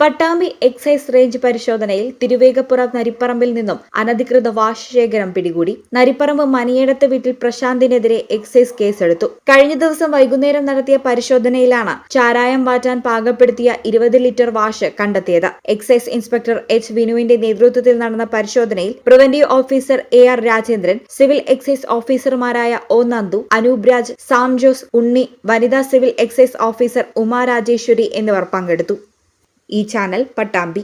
Pattambi excise range പരിശോധനയിൽ തിരുവേഗപ്പുറ നരിപ്പറമ്പിൽ നിന്നും അനധികൃത വാഷ് ശേഖരം പിടികൂടി. നരിപ്പറമ്പ് മണിയേടത്ത് വീട്ടിൽ പ്രശാന്തിനെതിരെ എക്സൈസ് കേസെടുത്തു. കഴിഞ്ഞ ദിവസം വൈകുന്നേരം നടത്തിയ പരിശോധനയിലാണ് ചാരായം വാറ്റാൻ പാകപ്പെടുത്തിയ ഇരുപത് ലിറ്റർ വാഷ് കണ്ടെത്തിയത്. എക്സൈസ് ഇൻസ്പെക്ടർ എച്ച് വിനുവിന്റെ നേതൃത്വത്തിൽ നടന്ന പരിശോധനയിൽ preventive officer A R Rajendran civil excise ഓഫീസർമാരായ ഒ നന്ദു അനൂപ് രാജ് സാം ജോസ് ഉണ്ണി വനിതാ civil excise officer Uma Rajeshwari എന്നിവർ പങ്കെടുത്തു. ഈ ചാനൽ പട്ടാമ്പി